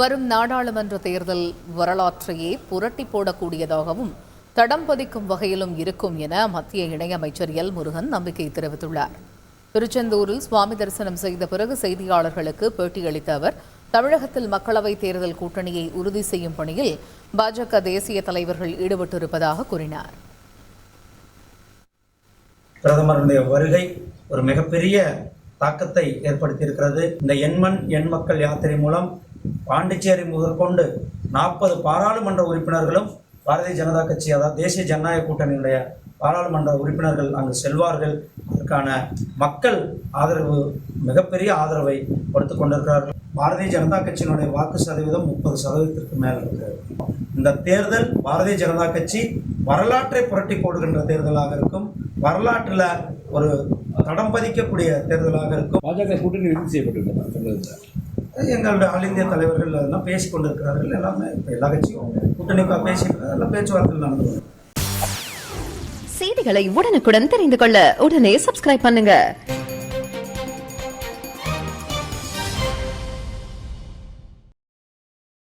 வரும் நாடாளுமன்ற தேர்தல் வரலாற்றையே புரட்டி போடக்கூடியதாகவும் தடம் பதிக்கும் வகையிலும் இருக்கும் என மத்திய இணையமைச்சர் எல். முருகன் நம்பிக்கை தெரிவித்துள்ளார். திருச்செந்தூரில் சுவாமி தரிசனம் செய்த பிறகு செய்தியாளர்களுக்கு பேட்டியளித்த அவர் தமிழகத்தில் மக்களவைத் தேர்தல் கூட்டணியை உறுதி செய்யும் பணியில் பாஜக தேசிய தலைவர்கள் ஈடுபட்டிருப்பதாக கூறினார். பிரதமருடைய வருகை ஒரு மிகப்பெரிய தாக்கத்தை ஏற்படுத்தியிருக்கிறது. இந்த எண்மண் எண் மக்கள் யாத்திரை மூலம் பாண்டிச்சேரி முதற்கொண்டு நாற்பது பாராளுமன்ற உறுப்பினர்களும் பாரதிய ஜனதா கட்சி அதாவது தேசிய ஜனநாயக கூட்டணியினுடைய பாராளுமன்ற உறுப்பினர்கள் அங்கு செல்வார்கள். அதற்கான மக்கள் ஆதரவு மிகப்பெரிய ஆதரவை கொடுத்து கொண்டிருக்கிறார்கள். பாரதிய ஜனதா கட்சியினுடைய வாக்கு சதவீதம் முப்பது சதவீதத்திற்கு மேல் இருக்கு. இந்த தேர்தல் பாரதிய ஜனதா கட்சி வரலாற்றை புரட்டி போடுகின்ற தேர்தலாக இருக்கும். வரலாற்றில் ஒரு தடம் பதிக்கக்கூடிய தேர்தலாக இருக்கும். பாஜக கூட்டணி இறுதி செய்யப்பட்டிருக்கிறார் எங்களுடைய ஆல் இந்திய தலைவர்கள் அதெல்லாம் பேசி கொண்டிருக்கிறார்கள் எல்லாமே இப்போ எல்லா கட்சியும் கூட்டணிப்பாக பேசிட்டு எல்லாம் பேச்சுவார்த்தை நடந்து செய்திகளை உடனுக்குடன் தெரிந்து கொள்ள உடனே சப்ஸ்கிரைப் பண்ணுங்க.